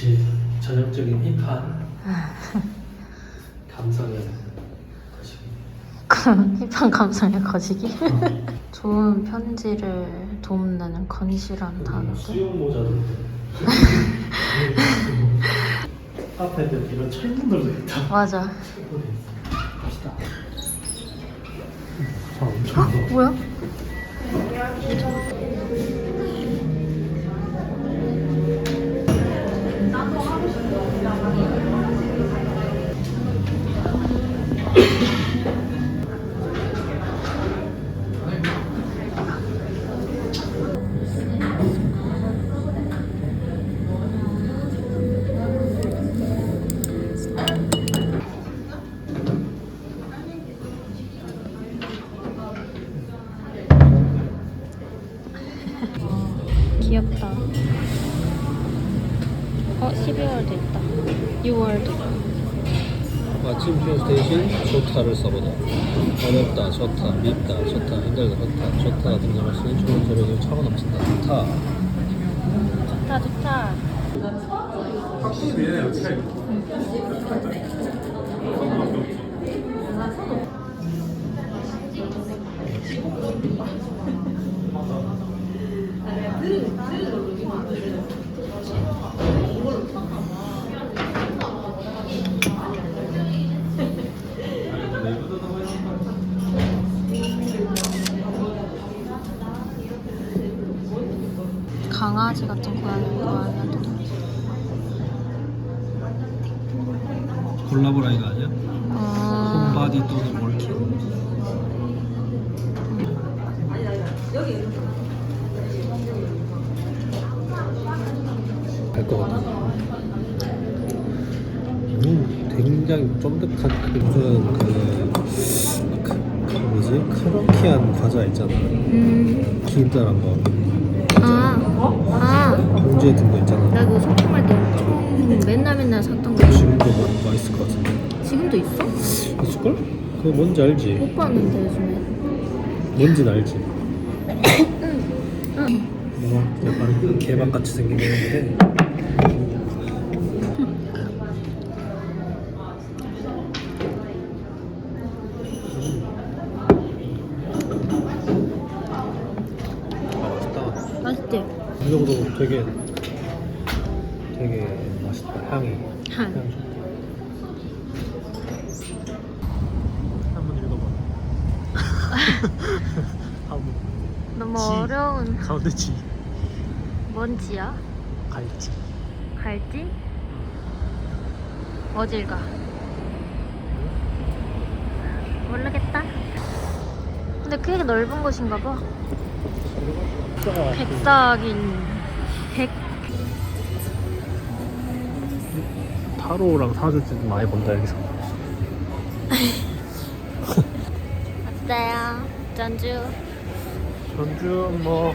감성적인 힙한 감성의 것이 힙한 감성의 거시기. 좋은 편지를 도움내는 건실한 단어들. 수영 모자도 앞에도 이런 철문들도 있다. 맞아. 갑시다. 아 엄청 무서워. 뭐야? 대신 좋다를 써보다 어렵다, 좋다, 밉다, 좋다, 힘들다, 좋다, 좋다 등장할 수 있는 좋은 조력을 차고 넘친다 좋다 좋다, 좋다. 강아지 같은 고양이 고양이한테 콜라보라이가 아니야? 음, 홈바디 또는 월킹 갈것 같아 음, 굉장히 쫀득한 그 무슨 그, 그, 그 뭐지? 크런키한 과자 있잖아 음, 기름달한 거 아, 아, 봉지에 든 거 있잖아 나 그거 소품할 때 엄청 맨날 맨날 샀던 거. 지금도 뭐 맛있을 것 같은데 지금도 있어? 있을걸? 그거 뭔지 알지? 못 봤는데 요즘에. 뭔지는 알지? 응. 뭐 약간 개밥같이 생긴 건데 되게 되게 맛있다 향이 향. 향 좋다. 한번 읽어봐 한번 너무 지. 어려운 가운데 지 뭔지야? 갈지 갈지? 음. 어딜 가? 모르겠다 근데 꽤 넓은 곳인가 봐 음. 백사긴 100 타로랑 사주지도 많이 본다 여기서. 어때요? 전주? 전주 뭐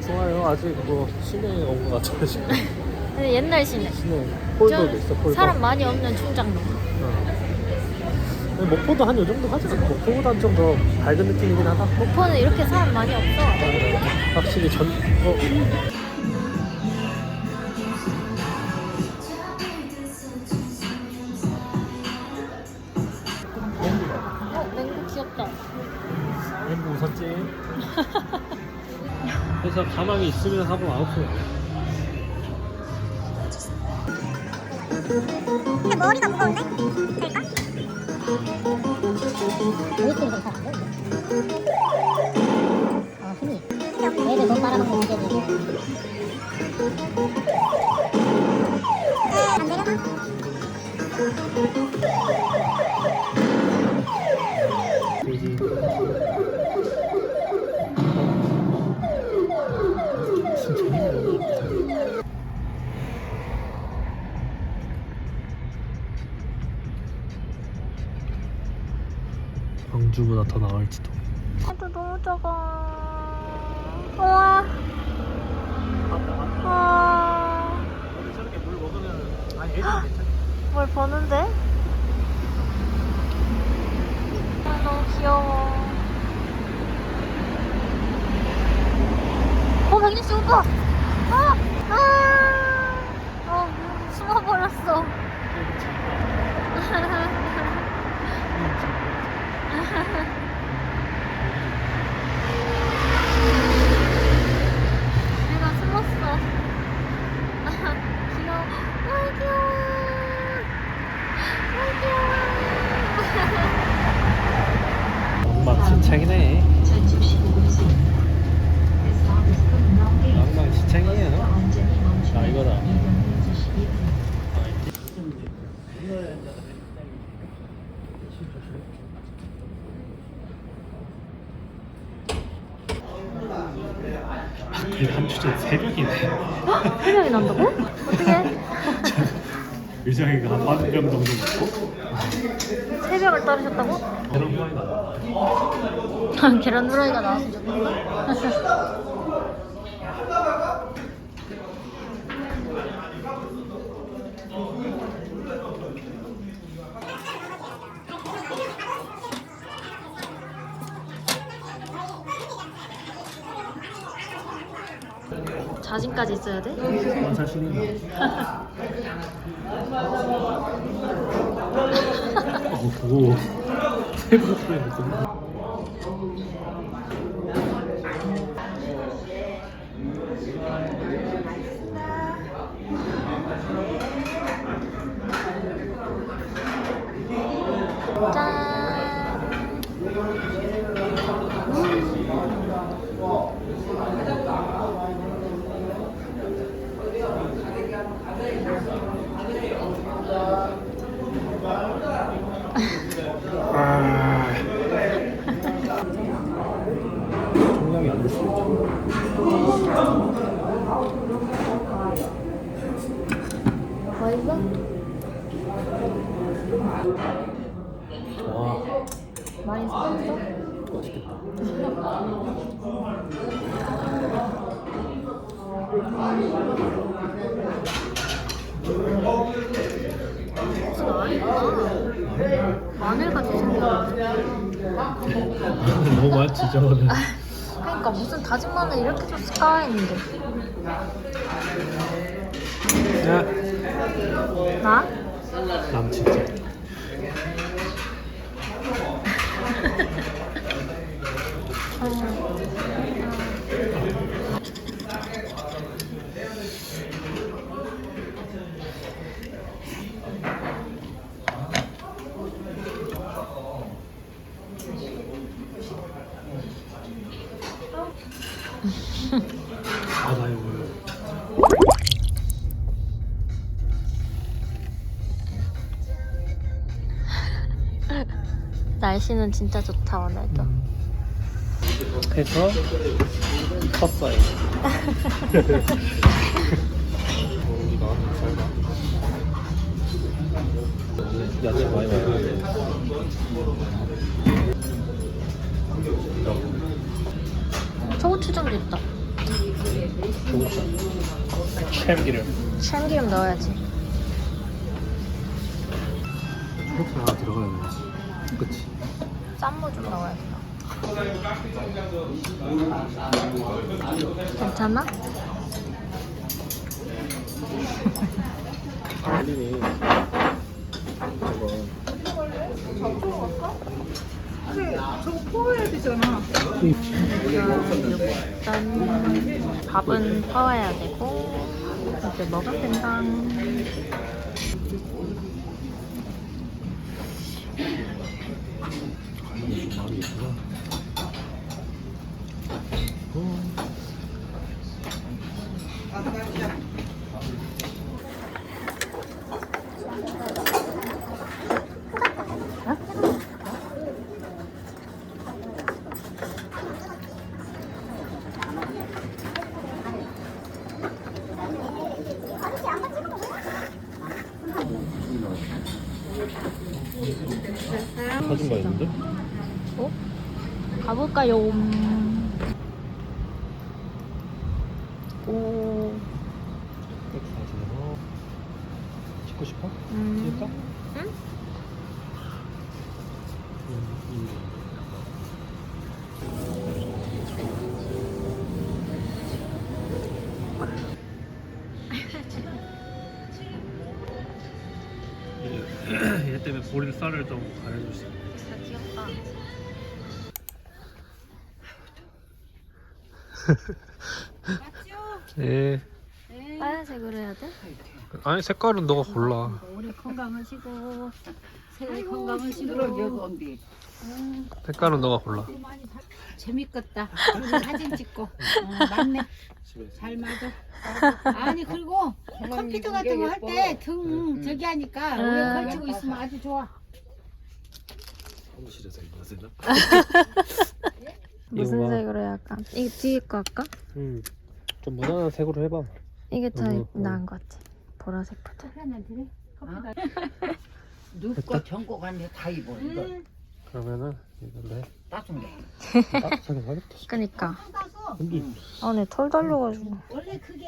좋아요. 아직 뭐 시내에 온 것 같아요 옛날 시내. 시내. 폴더도 있어 폴더. 사람 많이 없는 충장로 어. 목포도 한 요 정도 하지 목포보다 좀더 밝은 느낌이긴 하다. 목포는 이렇게 사람 많이 없어. 어, 어, 확실히 전... 어. 그래서 가망이 있으면 하고 아웃을 근데 머리가 무거운데? 될까? 어, 흔히. 애들 돈 빨아먹는 문제지. 광주보다 더 나을지도 애도 너무 작아. 우와. 우와. 저렇게 물 먹으면 아니 괜찮아 뭘 보는데? 아, 너무 귀여워. 어, 백리 씨 오빠! 아! 아! 어, 숨어버렸어. 내가 숨었어. 귀여워. 아이 귀여워. 아이 귀여워. 엉망진창이네 엉망진창이에요 아 이거라 한 주제 새벽이네 생각이 난다고? 어떻게? 의장이가 한 만병 정도 먹고 새벽을 따르셨다고? 그런 거야 계란 후라이가 나왔으면 좋겠다. 자신까지 있어야 돼? 원사시는 어 그거 새벽에 무슨 아 총량이 안 됐어 맛있어? 와 많이 섞었어? 맛있겠다 알이구나. 마늘같이 생겼는데. 너무 많지 저거는 그러니까 무슨 다진 마늘 이렇게 줬을까 했는데. 야 나? 남친짜 아 날씨는 진짜 좋다 오늘도. 해서 컸어요. 야채 많이 먹어야 돼. 초고추장도 있다. 참기름. 참기름 넣어야지. 초록색 하나 들어가야 돼. 그치. 짠무 좀 넣어야겠다. 괜찮아? 알리니. 일단 밥은 퍼와야 되고 이제 먹으면 된다. 마음이 있구나. 사진 가 있는데? 어? 가볼까요? 오, 찍고 싶어? 음. 찍을까? 응? 음, 우리 쌀을 좀 가려주세요. 귀엽다. 예. 빨간색으로 해야 돼? 아니 색깔은 너가 골라. 우리 건강하시고 새해 건강하시고 색깔은 너가 골라. 재밌겠다. 우리 사진 찍고 어, 맞네. 잘 맞아. 아니 그리고 컴퓨터 같은 거 할 때 등 저기 하니까 오래 걸치고 있으면 아주 좋아. 사무실에서 쓰나? 무슨 이거 봐. 색으로 할까? 이게 뒤에 거 할까? 음. 좀 무난한 색으로 해봐. 이게 더 어, 어. 나은 것 같아. 보라색보다. 눕고 전국 안에 다 입어 이거 그러면은 이걸로 해. 따순 게 따뜻하게 하겠다. 그니까. 근데 아, 내털 달려가지고. 원래 그게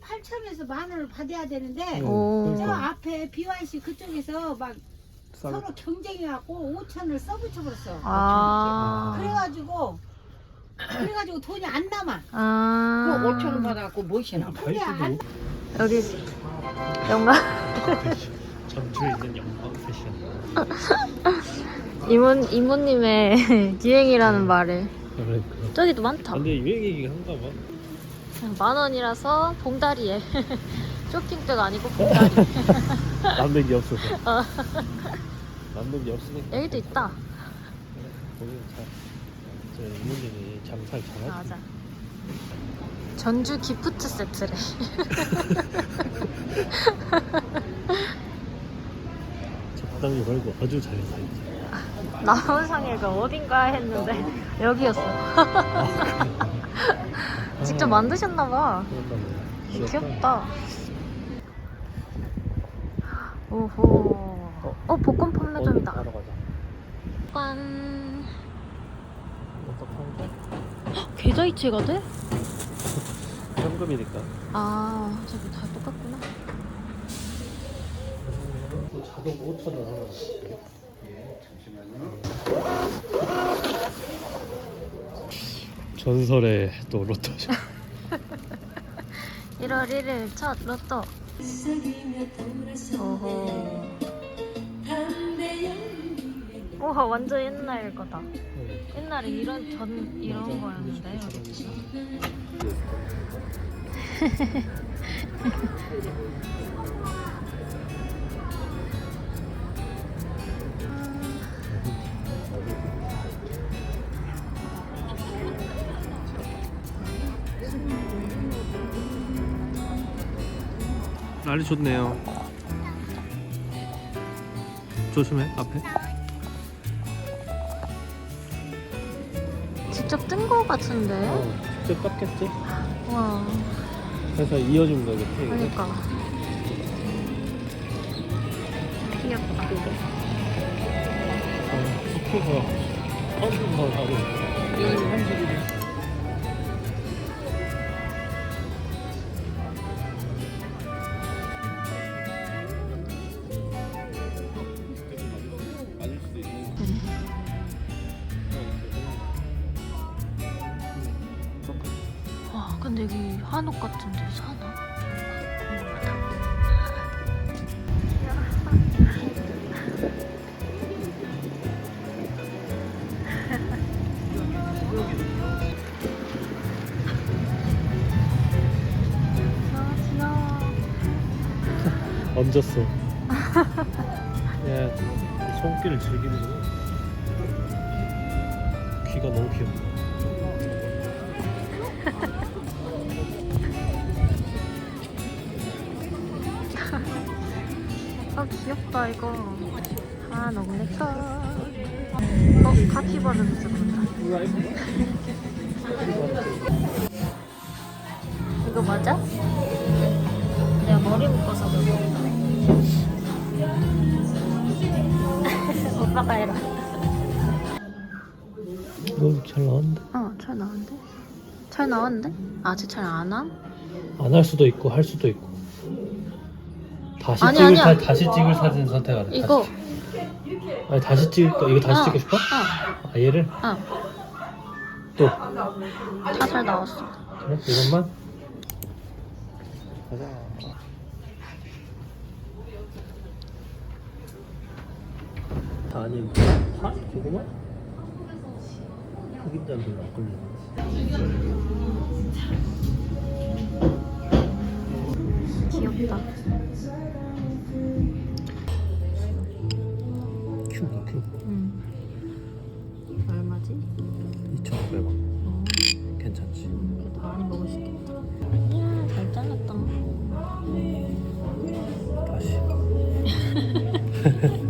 8천에서 만 원을 받아야 되는데 오. 저 앞에 BYC 그쪽에서 막 쌀. 서로 경쟁해갖고 5천을 써붙여버렸어. 아. 그래가지고 그래가지고 돈이 안 남아. 아. 그거 5천 원 받아갖고 무엇이나 그게 안 여기 영화 전주에 있는 영광 패션. 이모 이모님의 기행이라는 말을 그러니까. 저기도 많다. 근데 유행이긴 한가 봐. 만 원이라서 봉다리에 쇼핑백가 아니고 봉다리. 남는 게 없어서. 어. 남는 게 없으니까. 여기도 있다. 거기는 잘. 저 이모님이 장사를 잘하지. 맞아. 전주 기프트 세트래. 적당히 벌고 아주 잘 살지. 나온 상해가 어딘가 했는데 여기였어. 직접 만드셨나봐. 그런다네. 귀엽다. 오호. 어, 복권 판매점이다. 바로 가자. 복권. 어떡하니까? 계좌이체가 돼? 현금이니까. 아, 저기 다 똑같구나. 자동 5천 원 하나. 전설의 또 로또죠. 1월 1일 첫 로또. 오호. 우와, 완전 옛날 거다. 옛날에 이런 전 이런 거였는데 여기. 날이 좋네요. 조심해 앞에. 같은데. 어, 직접 땄겠지? 와, 그래서 이어준 거겠지. 그러니까. 귀엽다. 어, 스키가 한분만 하고. 와, 근데 여기 한옥 같은데 사나? 얹었어. 야, 손길을 즐기는구나. 귀가 너무 귀엽다. 아 귀엽다 이거 아 녹색깔 어? 카피바르도 들어온다 이거 맞아? 내가 머리 묶어서 그런가 오빠가 해라 너무 잘 나왔는데? 어잘 나왔는데? 잘 나왔는데? 아직 잘 안 함? 안 할 수도 있고 할 수도 있고. 다시 아니, 찍을 아니야. 사, 다시 찍을 사진 선택하래. 이거 다시, 아니 다시 찍을까? 이거 다시 어, 찍고 싶어? 어, 아 얘를 어. 또 다 잘 나왔어 그래 이것만 가자. 아니면 파? 고구마? 흑임자는 별로 안 걸리네 귀엽다. 큐다 큐 응. 얼마지? 2,500원 어, 괜찮지 그래도 많이 먹을 수 있겠다. 이야, 잘 잘랐다. 다시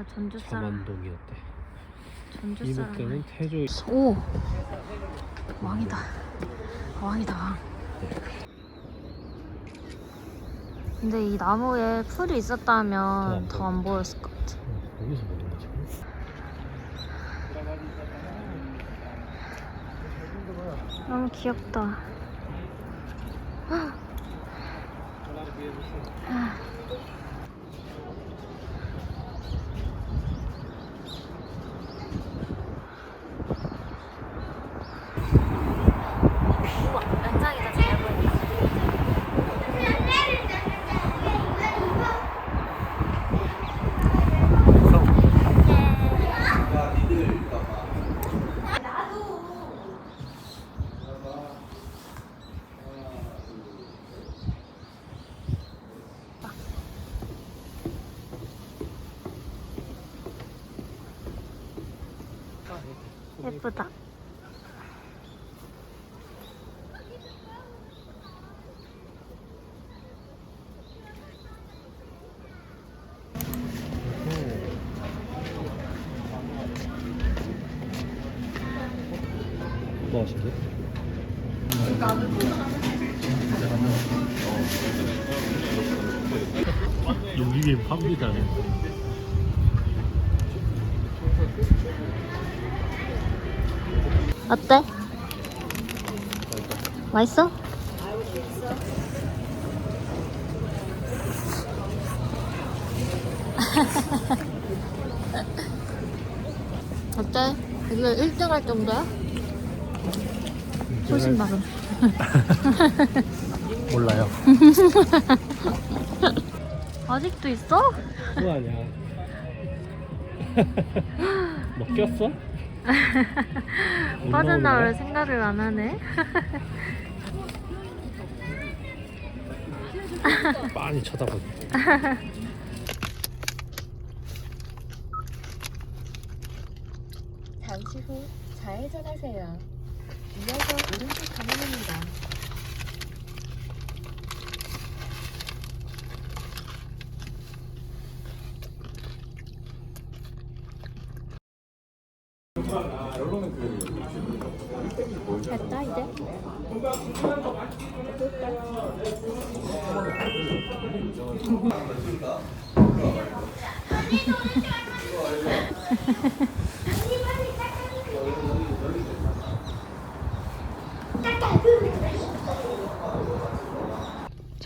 나 전주 사람. 전완동이었대 전주 이북 사람. 때는 태조 오 왕이다. 왕이다 왕. 근데 이 나무에 풀이 있었다면 더더안안 보였을 것 같아. 어, 여기서 보는 거지 너무 귀엽다. 뭐 하신대? 여기에 팝니다 어때? 맛있어? 어때? 이거 1등 할 정도야? 훨씬 많은. 몰라요 아직도 있어? 그거 아니야 먹혔어? 빠져나올 생각을 안 하네. 많이 쳐다보네 잠시 후 좌회전하세요. 이어서 오른쪽 방향입니다. 됐다 이제.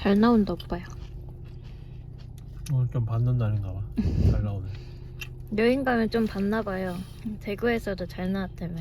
잘 나온다 오빠야. 오늘 좀 받는 날인가 봐 잘 나오네 여행 가면 좀 봤나 봐요. 대구에서도 잘 나왔다며.